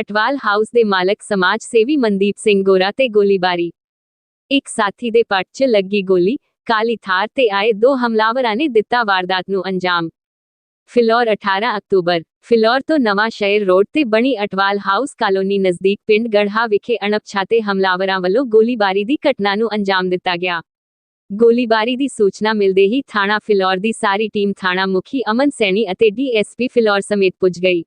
Atwal house ਦੇ ਮਾਲਕ ਸਮਾਜ ਸੇਵੀ ਮਨਦੀਪ ਸਿੰਘ ਗੋਰਾ ਤੇ ਗੋਲੀਬਾਰੀ। ਇੱਕ ਸਾਥੀ ਦੇ ਪੱਟ 'ਚ ਲੱਗੀ ਗੋਲੀ, ਕਾਲੀ ਥਾਰ ਤੇ ਆਏ ਦੋ ਹਮਲਾਵਰਾਂ ਨੇ ਦਿੱਤਾ ਵਾਰਦਾਤ ਨੂੰ ਅੰਜਾਮ। ਫਿਲੌਰ 18 ਅਕਤੂਬਰ, ਫਿਲੌਰ ਤੋਂ ਨਵਾਂ ਸ਼ਹਿਰ ਰੋਡ ਤੇ ਬਣੀ ਅਟਵਾਲ ਹਾਊਸ ਕਾਲੋਨੀ ਨਜ਼ਦੀਕ ਪਿੰਡ ਗੜ੍ਹਾ ਵਿਖੇ ਅਣਪਛਾਤੇ ਹਮਲਾਵਰਾਂ ਵੱਲੋਂ ਗੋਲੀਬਾਰੀ ਦੀ ਘਟਨਾ ਨੂੰ ਅੰਜਾਮ ਦਿੱਤਾ ਗਿਆ। ਗੋਲੀਬਾਰੀ ਦੀ ਸੂਚਨਾ ਮਿਲਦੇ ਹੀ ਥਾਣਾ ਫਿਲੌਰ ਦੀ ਸਾਰੀ ਟੀਮ ਥਾਣਾ ਮੁਖੀ ਅਮਨ ਸੈਣੀ ਅਤੇ ਡੀਐਸਪੀ ਫਿਲੌਰ ਸਮੇਤ ਪੁੱਜ ਗਈ।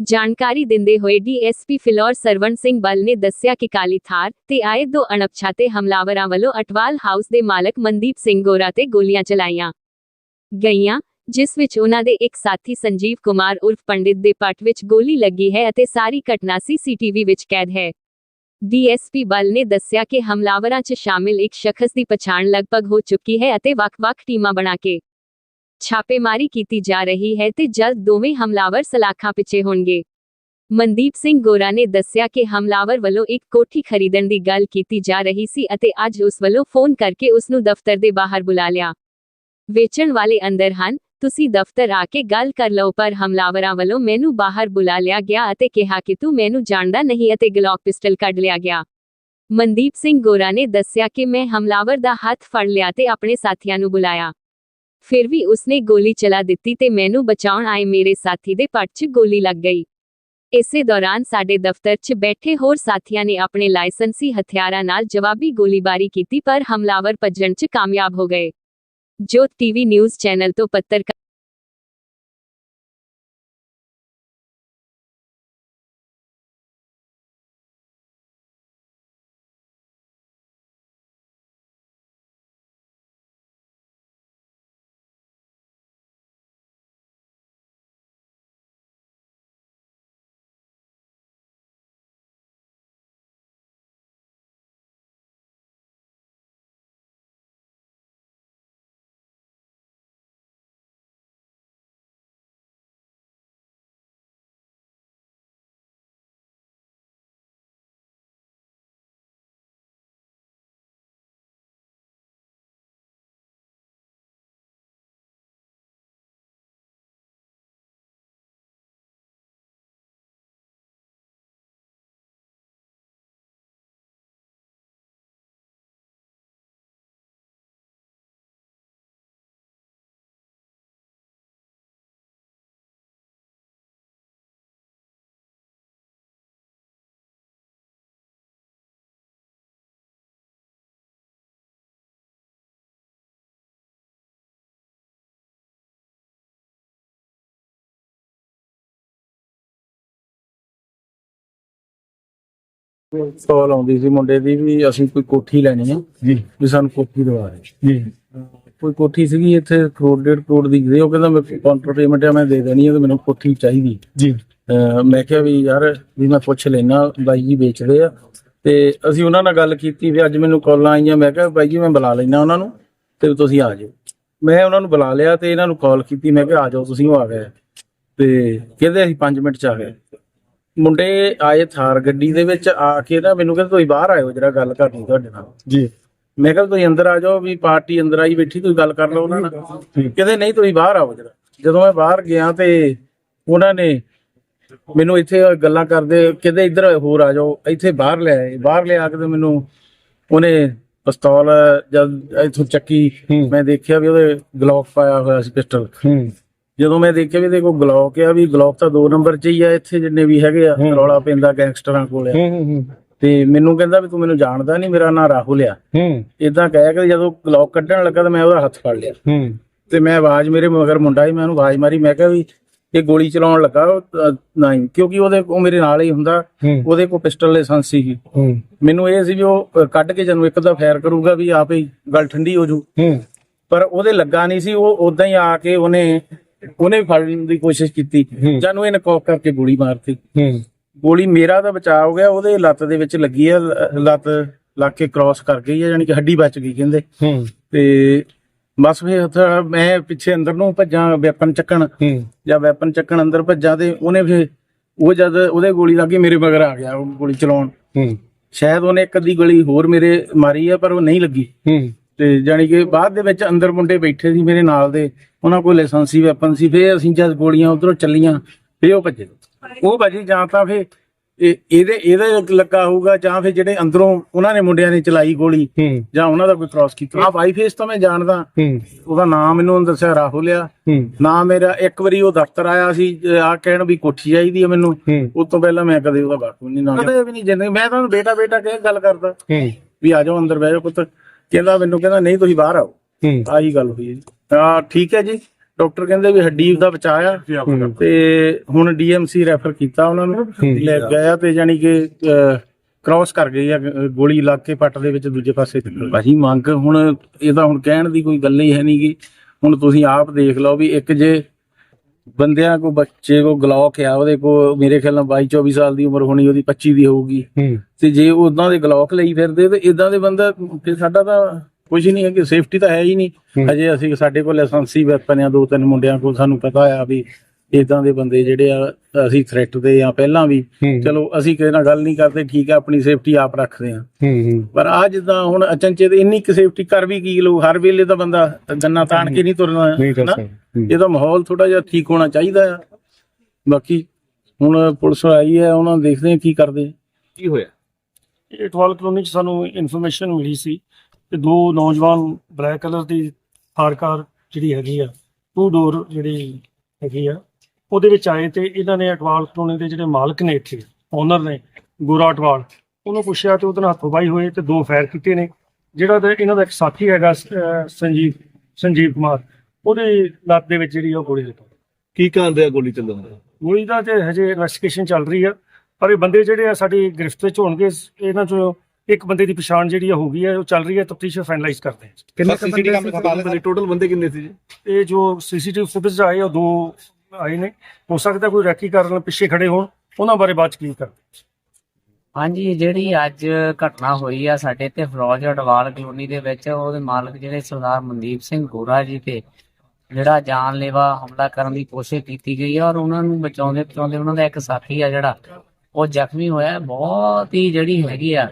ਜਾਣਕਾਰੀ ਦਿੰਦੇ ਹੋਏ ਡੀਐਸਪੀ ਫਿਲੌਰ ਸਰਵਣ ਸਿੰਘ ਬਲ ਨੇ ਦੱਸਿਆ ਕਿ ਕਾਲੀ ਥਾਰ ਤੇ ਆਏ ਦੋ ਅਣਪਛਾਤੇ ਹਮਲਾਵਰਾਂ ਵੱਲੋਂ ਅਟਵਾਲ ਹਾਊਸ ਦੇ ਮਾਲਕ ਮਨਦੀਪ ਸਿੰਘ ਗੋਰਾ ਤੇ ਗੋਲੀਆਂ ਚਲਾਈਆਂ ਗਈਆਂ, ਜਿਸ ਵਿੱਚ ਉਹਨਾਂ ਦੇ ਇੱਕ ਸਾਥੀ ਸੰਜੀਵ ਕੁਮਾਰ ਉਰਫ ਪੰਡਿਤ ਦੇ ਪੱਟ ਵਿੱਚ ਗੋਲੀ ਲੱਗੀ ਹੈ ਅਤੇ ਸਾਰੀ ਘਟਨਾ ਸੀਸੀਟੀਵੀ ਵਿੱਚ ਕੈਦ ਹੈ। ਡੀਐਸਪੀ ਬਲ ਨੇ ਦੱਸਿਆ ਕਿ ਹਮਲਾਵਰਾਂ 'ਚ ਸ਼ਾਮਿਲ ਇੱਕ ਸ਼ਖਸ ਦੀ ਪਛਾਣ ਲਗਭਗ ਹੋ ਚੁੱਕੀ ਹੈ ਅਤੇ ਵੱਖ-ਵੱਖ ਟੀਮਾਂ ਬਣਾ ਕੇ ਛਾਪੇਮਾਰੀ ਕੀਤੀ ਜਾ ਰਹੀ ਹੈ ਤੇ ਜਲਦ ਦੋਵੇਂ ਹਮਲਾਵਰ ਸਲਾਖਾਂ ਪਿੱਛੇ ਹੋਣਗੇ। ਮਨਦੀਪ ਸਿੰਘ ਗੋਰਾ ਨੇ ਦੱਸਿਆ ਕਿ ਹਮਲਾਵਰ ਵੱਲੋਂ ਇੱਕ ਕੋਠੀ ਖਰੀਦਣ ਦੀ ਗੱਲ ਕੀਤੀ ਜਾ ਰਹੀ ਸੀ ਅਤੇ ਅੱਜ ਉਸ ਵੱਲੋਂ ਫੋਨ ਕਰਕੇ ਉਸ ਨੂੰ ਦਫ਼ਤਰ ਦੇ ਬਾਹਰ ਬੁਲਾ ਲਿਆ। ਵੇਚਣ ਵਾਲੇ ਅੰਦਰ ਹਨ, ਤੁਸੀਂ ਦਫ਼ਤਰ ਆ ਕੇ ਗੱਲ ਕਰ ਲਓ, ਪਰ ਹਮਲਾਵਰਾਂ ਵੱਲੋਂ ਮੈਨੂੰ ਬਾਹਰ ਬੁਲਾ ਲਿਆ ਗਿਆ ਅਤੇ ਕਿਹਾ ਕਿ ਤੂੰ ਮੈਨੂੰ ਜਾਣਦਾ ਨਹੀਂ ਅਤੇ ਗਲੌਕ ਪਿਸਟਲ ਕੱਢ ਲਿਆ ਗਿਆ। ਮਨਦੀਪ ਸਿੰਘ ਗੋਰਾ ਨੇ ਦੱਸਿਆ ਕਿ ਮੈਂ ਹਮਲਾਵਰ ਦਾ ਹੱਥ ਫੜ ਲਿਆ ਤੇ ਆਪਣੇ ਸਾਥੀਆਂ ਨੂੰ ਬੁਲਾਇਆ। ਫਿਰ ਵੀ ਉਸਨੇ ਗੋਲੀ ਚਲਾ ਦਿੱਤੀ ਤੇ ਮੈਨੂੰ ਬਚਾਉਣ ਆਏ ਮੇਰੇ ਸਾਥੀ ਦੇ ਪੱਟ 'ਚ ਗੋਲੀ ਲੱਗ ਗਈ। ਇਸੇ ਦੌਰਾਨ ਸਾਡੇ ਦਫ਼ਤਰ 'ਚ ਬੈਠੇ ਹੋਰ ਸਾਥੀਆਂ ਨੇ ਆਪਣੇ ਲਾਇਸੈਂਸੀ ਹਥਿਆਰਾਂ ਨਾਲ ਜਵਾਬੀ ਗੋਲੀਬਾਰੀ ਕੀਤੀ ਪਰ ਹਮਲਾਵਰ ਭੱਜਣ 'ਚ ਕਾਮਯਾਬ ਹੋ ਗਏ। ਜੋਤ ਟੀਵੀ ਨਿਊਜ਼ ਚੈਨਲ ਤੋਂ ਪੱਤਰਕਾਰ ਕਾਲ ਆਉਂਦੀ ਸੀ ਮੁੰਡੇ ਦੀ ਵੀ ਅਸੀਂ ਕੋਈ ਕੋਠੀ ਲੈਣੀ ਹੈ ਜੀ। ਵੀ ਸਾਨੂੰ ਕੋਠੀ ਦਵਾ ਦੇ। ਜੀ। ਕੋਈ ਕੋਠੀ ਸੀਗੀ ਇੱਥੇ ਕਰੋੜ ਡੇਢ ਕਰੋੜ ਦੀ ਸੀ। ਉਹ ਕਹਿੰਦਾ ਮੈਂ ਕਾਊਂਟਰ ਪੇਮੈਂਟ ਆ ਮੈਂ ਦੇ ਦੇਣੀ ਹੈ ਤੇ ਮੈਨੂੰ ਕੋਠੀ ਚਾਹੀਦੀ। ਜੀ। ਮੈਂ ਕਿਹਾ ਵੀ ਯਾਰ ਵੀ ਮੈਂ ਪੁੱਛ ਲੈਣਾ ਬਾਈ ਜੀ ਵੇਚਦੇ ਆ। ਤੇ ਅਸੀਂ ਉਹਨਾਂ ਨਾਲ ਗੱਲ ਕੀਤੀ ਵੀ ਅੱਜ ਮੈਨੂੰ ਕਾਲਾਂ ਆਈਆਂ। ਮੈਂ ਕਿਹਾ ਬਾਈ ਜੀ ਮੈਂ ਬੁਲਾ ਲੈਣਾ ਉਹਨਾਂ ਨੂੰ ਤੇ ਤੁਸੀਂ ਆ ਜਾਓ। ਮੈਂ ਉਹਨਾਂ ਨੂੰ ਬੁਲਾ ਲਿਆ ਤੇ ਇਹਨਾਂ ਨੂੰ ਕਾਲ ਕੀਤੀ। ਮੈਂ ਕਿਹਾ ਆ ਜਾਓ ਤੁਸੀਂ ਉਹ ਆ ਗਏ। ਤੇ ਕਹਿੰਦੇ ਅਸੀਂ 5 ਮਿੰਟ ਚ ਆ ਗਏ। ਮੁੰਡੇ ਆਏ ਥਾਰ ਗੱਡੀ ਦੇ ਵਿੱਚ ਆ ਕੇ ਨਾ ਮੈਨੂੰ ਕਹਿੰਦੇ ਤੁਸੀਂ ਬਾਹਰ ਆਇਓ ਜਰਾ ਗੱਲ ਕਰਨੀ ਤੁਹਾਡੇ ਨਾਲ। ਜੀ। ਮੈਂ ਕਿਹਾ ਤੁਸੀਂ ਅੰਦਰ ਆ ਜਾਓ ਵੀ ਪਾਰਟੀ ਅੰਦਰ ਆਈ ਬੈਠੀ ਤੁਸੀਂ ਗੱਲ ਕਰ ਲਓ ਉਹਨਾਂ ਨਾਲ। ਕਹਿੰਦੇ ਨਹੀਂ ਤੁਸੀਂ ਬਾਹਰ ਆਓ ਜਰਾ। ਜਦੋਂ ਮੈਂ ਬਾਹਰ ਗਿਆ ਤੇ ਉਹਨਾਂ ਨੇ ਮੈਨੂੰ ਇੱਥੇ ਗੱਲਾਂ ਕਰਦੇ ਕਹਿੰਦੇ ਇੱਧਰ ਹੋਰ ਆ ਜਾਓ ਇੱਥੇ ਬਾਹਰ ਲੈ ਆਏ। ਬਾਹਰ ਲਿਆ ਕੇ ਤੇ ਮੈਨੂੰ ਉਹਨੇ ਪਿਸਤੌਲ ਜਦ ਇੱਥੋਂ ਚੱਕੀ। ਮੈਂ ਦੇਖਿਆ ਵੀ ਉਹਦੇ ਗਲੌਕ ਪਾਇਆ ਹੋਇਆ ਸੀ ਪਿਸਟਲ। ਜਦੋਂ ਮੈਂ ਦੇਖਿਆ ਵੀ ਇਹਦੇ ਕੋਲ ਗਲੌਕ ਆ ਵੀ ਗਲੌਕ ਤਾਂ 2 ਨੰਬਰ 'ਚ ਹੀ ਆ ਇੱਥੇ ਜਿੰਨੇ ਵੀ ਹੈਗੇ ਆ ਹੂੰ। ਰੌਲਾ ਪੈਂਦਾ ਗੈਂਗਸਟਰਾਂ ਕੋਲ ਆ। ਹੂੰ ਹੂੰ ਤੇ ਮੈਨੂੰ ਕਹਿੰਦਾ ਵੀ ਤੂੰ ਮੈਨੂੰ ਜਾਣਦਾ ਨਹੀਂ ਮੇਰਾ ਨਾਂ ਰਾਹੁਲ ਆ। ਹੂੰ। ਇਦਾਂ ਕਹਿ ਕੇ ਜਦੋਂ ਗਲੌਕ ਕੱਢਣ ਲੱਗਾ ਤਾਂ ਮੈਂ ਉਹਦਾ ਹੱਥ ਫੜ ਲਿਆ। ਹੂੰ। ਤੇ ਮੈਂ ਆਵਾਜ਼ ਮੇਰੇ ਮਗਰ ਮੁੰਡਾ ਸੀ ਮੈਂ ਉਹਨੂੰ ਆਵਾਜ਼ ਮਾਰੀ ਮੈਂ ਕਿਹਾ ਵੀ ਇਹ ਗੋਲੀ ਚਲਾਉਣ ਲੱਗਾ ਨਹੀਂ ਕਿਉਂਕਿ ਉਹਦੇ ਉਹ ਮੇਰੇ ਨਾਲ ਹੀ ਹੁੰਦਾ ਹੂੰ। ਉਹਦੇ ਕੋਲ ਪਿਸਟਲ ਲਾਇਸੈਂਸ ਸੀ। ਹੂੰ। ਮੈਨੂੰ ਇਹ ਸੀ ਵੀ ਉਹ ਕੱਢ ਕੇ ਜਦੋਂ ਇੱਕ ਦਾ ਫਾਇਰ ਕਰੂਗਾ ਵੀ ਆਪੇ ਹੀ ਗੱਲ ਠੰਡੀ ਹੋ ਜੂ। ਹੂੰ। ਪਰ ਉਹਦੇ ਲੱਗਾ ਨਹੀਂ ਸੀ ਉਹ ਉਦਾਂ ਹੀ ਆ ਕੇ ਉਹਨੇ ਉਹਨੇ ਵੀ ਫੜਨ ਦੀ ਕੋਸ਼ਿਸ਼ ਕੀਤੀ। ਜਾਨੂੰ ਇਹਨੇ ਕੌਕ ਕਰਕੇ ਗੋਲੀ ਮਾਰਤੀ। ਗੋਲੀ ਮੇਰਾ ਤਾਂ ਬਚਾਅ ਹੋ ਗਿਆ ਉਹਦੇ ਲੱਤ ਦੇ ਵਿੱਚ ਲੱਗੀ ਆ ਲੱਤ ਲੱਗ ਕੇ ਕ੍ਰਾਸ ਕਰ ਗਈ ਆ ਯਾਨੀ ਕਿ ਹੱਡੀ ਬਚ ਗਈ ਕਹਿੰਦੇ। ਤੇ ਬਸ ਫਿਰ ਉੱਥੇ ਮੈਂ ਪਿੱਛੇ ਅੰਦਰ ਨੂੰ ਭੱਜਾਂ ਵੈਪਨ ਚੱਕਣ। ਜਾਂ ਵੈਪਨ ਚੱਕਣ ਅੰਦਰ ਭੱਜਾਂ ਤੇ ਉਹਨੇ ਫਿਰ ਉਹ ਜਦ ਉਹਦੇ ਗੋਲੀ ਲੱਗੀ ਮੇਰੇ ਮਗਰ ਆ ਗਿਆ ਉਹ ਗੋਲੀ ਚਲਾਉਣ। ਸ਼ਾਇਦ ਉਹਨੇ ਇੱਕ ਅੱਧੀ ਗੋਲੀ ਹੋਰ ਮੇਰੇ ਮਾਰੀ ਆ ਪਰ ਉਹ ਨਹੀਂ ਲੱਗੀ। ਤੇ ਜਾਣੀ ਕਿ ਬਾਅਦ ਦੇ ਵਿੱਚ ਅੰਦਰ ਮੁੰਡੇ ਬੈਠੇ ਸੀ ਮੇਰੇ ਨਾਲ ਦੇ ਉਹਨਾਂ ਕੋਲ ਲਾਇਸੈਂਸੀ ਵੈਪਨ ਸੀ ਫੇਰ ਅਸੀਂ ਜਦ ਗੋਲੀਆਂ ਉਧਰੋਂ ਚੱਲੀਆਂ ਫੇਰ ਉਹ ਭੱਜੇ। ਉਹ ਭਾਜੀ ਜਾਂ ਤਾਂ ਫੇਰ ਇਹ ਇਹਦੇ ਇਹਦੇ ਲੱਗਾ ਹੋਊਗਾ ਜਾਂ ਫਿਰ ਜਿਹੜੇ ਅੰਦਰੋਂ ਉਹਨਾਂ ਨੇ ਮੁੰਡਿਆਂ ਨੇ ਚਲਾਈ ਗੋਲੀ ਹੂੰ। ਜਾਂ ਉਹਨਾਂ ਦਾ ਕੋਈ ਕ੍ਰਾਸ ਕੀਤਾ। ਆ ਵਾਈ ਫੇਸ ਤਾਂ ਮੈਂ ਜਾਣਦਾ। ਹੂੰ। ਉਹਦਾ ਨਾਮ ਮੈਨੂੰ ਦੱਸਿਆ ਰਾਹੁਲ ਆ। ਹੂੰ। ਨਾ ਮੇਰਾ ਇੱਕ ਵਾਰੀ ਉਹ ਦਫ਼ਤਰ ਆਇਆ ਸੀ ਆ ਕਹਿਣ ਵੀ ਕੋਠੀ ਚਾਹੀਦੀ ਹੈ ਮੈਨੂੰ। ਹੂੰ। ਉਸ ਤੋਂ ਪਹਿਲਾਂ ਮੈਂ ਕਦੇ ਉਹਦਾ ਬਾਪੂ ਨਹੀਂ ਨਾ ਕਦੇ ਵੀ ਨਹੀਂ ਜਿੰਦਗੀ ਮੈਂ ਤੁਹਾਨੂੰ ਬੇਟਾ ਬੇਟਾ ਕਹਿ ਗੱਲ ਕਰਦਾ। ਹੂੰ ਵੀ ਆ ਜਾਓ ਅੰਦਰ ਬਹਿ ਜਾਓ ਪੁੱਤ। ਕਹਿੰਦਾ ਮੈਨੂੰ ਕਹਿੰਦਾ ਨਹੀਂ ਤੁਸੀਂ ਬਾਹਰ ਆਓ। ਹੂੰ। ਆਹੀ ਗੱਲ ਹੋਈ ਹੈ ਜੀ। ਆ ਠੀਕ ਹੈ ਜੀ। ਡਾਕਟਰ ਕਹਿੰਦੇ ਵੀ ਹੱਡੀ ਦਾ ਬਚਾਇਆ। ਤੇ ਹੁਣ ਡੀਐਮਸੀ ਰੈਫਰ ਕੀਤਾ ਉਹਨਾਂ ਨੂੰ। ਲੈ ਗਿਆ ਤੇ ਜਾਨੀ ਕਿ ਕ੍ਰਾਸ ਕਰ ਗਈ ਆ ਗੋਲੀ ਲੱਗ ਕੇ ਪੱਟ ਦੇ ਵਿੱਚ ਦੂਜੇ ਪਾਸੇ। ਭਾਜੀ ਮੰਗ ਹੁਣ ਇਹਦਾ ਹੁਣ ਕਹਿਣ ਦੀ ਕੋਈ ਗੱਲ ਹੀ ਹੈ ਨਹੀਂਗੀ ਹੁਣ ਤੁਸੀਂ ਆਪ ਦੇਖ ਲਓ ਵੀ ਇੱਕ ਜੇ ਬੰਦਿਆਂ ਕੋ ਬੱਚੇ ਕੋ ਗਲੌਕ ਆ ਉਹਦੇ ਕੋ ਮੇਰੇ ਖਿਆਲ ਨਾਲ 22 24 ਸਾਲ ਦੀ ਉਮਰ ਹੋਣੀ ਉਹਦੀ 25 ਦੀ ਹੋਊਗੀ। ਤੇ ਜੇ ਉਦਾਂ ਦੇ ਗਲੌਕ ਲਈ ਫਿਰਦੇ ਤੇ ਇਦਾਂ ਦੇ ਬੰਦਾ ਤੇ ਸਾਡਾ ਤਾਂ ਕੁਝ ਨਹੀਂ ਹੈ ਕਿ ਸੇਫਟੀ ਤਾਂ ਹੈ ਹੀ ਨਹੀਂ। ਹੂੰ। ਅਜੇ ਅਸੀਂ ਸਾਡੇ ਕੋਲ ਲਾਇਸੈਂਸੀ ਵੈਪਨ ਆ ਦੋ ਤਿੰਨ ਮੁੰਡਿਆਂ ਕੋਲ ਸਾਨੂੰ ਪਤਾ ਆ ਵੀ ਇਦਾਂ ਦੇ ਬੰਦੇ ਜਿਹੜੇ ਆ ਅਸੀਂ ਥ੍ਰੈਟ ਦੇ ਆ ਪਹਿਲਾਂ ਵੀ। ਚਲੋ ਅਸੀਂ ਕਿਸੇ ਨਾਲ ਗੱਲ ਨਹੀਂ ਕਰਦੇ ਠੀਕ ਆ ਆਪਣੀ ਸੇਫਟੀ ਆਪ ਰੱਖਦੇ ਆ। ਪਰ ਆ ਜਿੱਦਾਂ ਹੁਣ ਅਚਨਚੇਤ ਇੰਨੀ ਕਿ ਸੇਫਟੀ ਕਰ ਵੀ ਕੀ ਲੋ ਹਰ ਵੇਲੇ ਤਾਂ ਬੰਦਾ ਗੰਨਾ ਤਾਣ ਕੇ ਨਹੀਂ ਤੁਰਨਾ ਹੂੰ। ਇਹਦਾ ਮਾਹੌਲ ਥੋੜਾ ਜਿਹਾ ਠੀਕ ਹੋਣਾ ਚਾਹੀਦਾ ਆ। ਬਾਕੀ ਹੁਣ ਪੁਲਿਸ ਆਈ ਹੈ ਉਹਨਾਂ ਦੇਖਦੇ ਆ ਕੀ ਕਰਦੇ ਕੀ ਹੋਇਆ? ਇਹ ਟਵਾਲ ਕਲੋਨੀ ਚ ਸਾਨੂੰ ਇਨਫੋਰਮੇਸ਼ਨ ਮਿਲੀ ਸੀ ਕਿ ਦੋ ਨੌਜਵਾਨ ਬਲੈਕ ਕਲਰ ਦੀ ਥਾਰ ਕਾਰ ਜਿਹੜੀ ਹੈਗੀ ਆ ਟੂ ਡੋਰ ਜਿਹੜੀ ਹੈਗੀ ਆ ਉਹਦੇ ਵਿੱਚ ਆਏ ਤੇ ਇਹਨਾਂ ਨੇ ਅਟਵਾਲ ਕਲੋਨੀ ਦੇ ਜਿਹੜੇ ਮਾਲਕ ਨੇ ਇੱਥੇ ਓਨਰ ਨੇ ਗੋਰਾ ਅਟਵਾਲ ਉਹਨੂੰ ਪੁੱਛਿਆ ਤੇ ਉਹਦੇ ਨਾਲ ਹੱਥੋਂ ਬਾਈ ਹੋਏ ਤੇ ਦੋ ਫਾਇਰ ਕੀਤੇ ਨੇ ਜਿਹੜਾ ਤੇ ਇਹਨਾਂ ਦਾ ਇੱਕ ਸਾਥੀ ਹੈਗਾ ਸੰਜੀਵ ਸੰਜੀਵ ਕੁਮਾਰ ਉਹਦੇ ਲੱਤ ਦੇ ਵਿੱਚ ਜਿਹੜੀ ਉਹ ਗੋਲੀ ਲੱਗੀ। ਕੀ ਕਾਰਨ ਰਿਹਾ ਗੋਲੀ ਚੱਲਣ ਦਾ? ਗੋਲੀ ਦਾ ਤੇ ਹਜੇ ਇਨਵੈਸਟੀਗੇਸ਼ਨ ਚੱਲ ਰਹੀ ਆ ਪਰ ਇਹ ਬੰਦੇ ਜਿਹੜੇ ਆ ਸਾਡੀ ਗ੍ਰਿਫਤ ਵਿੱਚ ਹੋਣਗੇ ਇਹਨਾਂ ਚੋਂ ਇੱਕ ਬੰਦੇ ਦੀ ਪਛਾਣ ਜਿਹੜੀ ਆ ਹੋ ਗਈ ਹੈ ਉਹ ਚੱਲ ਰਹੀ ਹੈ ਤਫਤੀਸ਼ ਫਾਈਨਲਾਈਜ਼ ਕਰਦੇ ਹਾਂ ਕਿੰਨੇ ਸੀਸੀਟੀਵੀ ਟੋਟਲ ਬੰਦੇ ਕਿੰਨੇ ਸੀ ਜੀ? ਇਹ ਜੋ ਸੀਸੀਟੀਵੀ ਫੁਟੇਜ ਆਏ ਉਹ ਦੋ ਆਏ ਨੇ ਹੋ ਸਕਦਾ ਕੋਈ ਰੈਕੀ ਕਰਨ ਪਿੱਛੇ ਖੜੇ ਹੋਣ, ਉਹਨਾਂ ਬਾਰੇ ਬਾਅਦ ਕੀ ਕਰਦੇ ਹਾਂਜੀ, ਜਿਹੜੀ ਅੱਜ ਘਟਨਾ ਹੋਈ ਆ ਸਾਡੇ ਤੇ ਫਰੋਜ਼ ਅਡਵਾਲ ਕਲੋਨੀ ਦੇ ਵਿੱਚ, ਉਹਦੇ ਮਾਲਕ ਜਿਹੜੇ ਸਰਦਾਰ ਮਨਦੀਪ ਸਿੰਘ ਗੋਰਾ ਜੀ ਤੇ ਜਿਹੜਾ ਜਾਨਲੇਵਾ ਹਮਲਾ ਕਰਨ ਦੀ ਕੋਸ਼ਿਸ਼ ਕੀਤੀ ਗਈ ਹੈ ਔਰ ਉਹਨਾਂ ਨੂੰ ਬਚਾਉਂਦੇ ਬਚਾਉਂਦੇ ਉਹਨਾਂ ਦਾ ਇੱਕ ਸਾਥੀ ਆ ਜਿਹੜਾ, ਉਹ ਜ਼ਖਮੀ ਹੋਇਆ ਬਹੁਤ ਹੀ ਜਿਹੜੀ ਹੈਗੀ ਆ,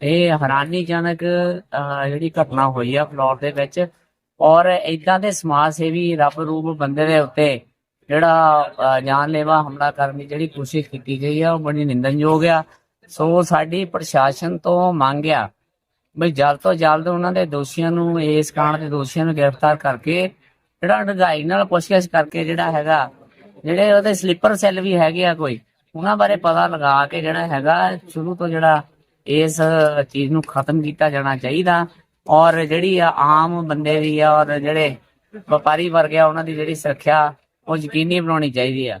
ਇਹ ਹੈਰਾਨੀਜਨਕ ਜਿਹੜੀ ਘਟਨਾ ਹੋਈ ਆ ਫਲੋਰ ਦੇ ਵਿੱਚ। ਔਰ ਇਦਾਂ ਦੇ ਸਮਾਜ ਸੇਵੀ ਰੱਬ ਰੂਪ ਬੰਦੇ ਦੇ ਉੱਤੇ ਜਿਹੜਾ ਅਹ, ਜਾਨਲੇਵਾ ਹਮਲਾ ਕਰਨ ਦੀ ਜਿਹੜੀ ਕੋਸ਼ਿਸ਼ ਕੀਤੀ ਗਈ ਆ ਉਹ ਬੜੀ ਨਿੰਦਣਯੋਗ ਆ। ਸੋ ਸਾਡੀ ਪ੍ਰਸ਼ਾਸਨ ਤੋਂ ਮੰਗ ਆ ਵੀ ਜਲਦ ਤੋਂ ਜਲਦ ਉਹਨਾਂ ਦੇ ਦੋਸ਼ੀਆਂ ਨੂੰ ਇਸ ਕਾਂਡ ਦੇ ਦੋਸ਼ੀਆਂ ਨੂੰ ਗ੍ਰਿਫਤਾਰ ਕਰਕੇ ਜਿਹੜਾ ਡਗਾਈ ਨਾਲ ਪੁੱਛਗਿੱਛ ਕਰਕੇ ਜਿਹੜਾ ਹੈਗਾ ਜਿਹੜੇ ਉਹਦੇ ਸਲੀਪਰ ਸੈੱਲ ਵੀ ਹੈਗੇ ਆ ਕੋਈ ਉਹਨਾਂ ਬਾਰੇ ਪਤਾ ਲਗਾ ਕੇ ਜਿਹੜਾ ਹੈਗਾ ਸ਼ੁਰੂ ਤੋਂ ਜਿਹੜਾ ਇਸ ਚੀਜ਼ ਨੂੰ ਖਤਮ ਕੀਤਾ ਜਾਣਾ ਚਾਹੀਦਾ। ਔਰ ਜਿਹੜੀ ਆ ਆਮ ਬੰਦੇ ਦੀ ਆ ਔਰ ਜਿਹੜੇ ਵਪਾਰੀ ਵਰਗ ਆ ਉਹਨਾਂ ਦੀ ਜਿਹੜੀ ਸੁਰੱਖਿਆ ਉਹ ਯਕੀਨੀ ਬਣਾਉਣੀ ਚਾਹੀਦੀ ਆ।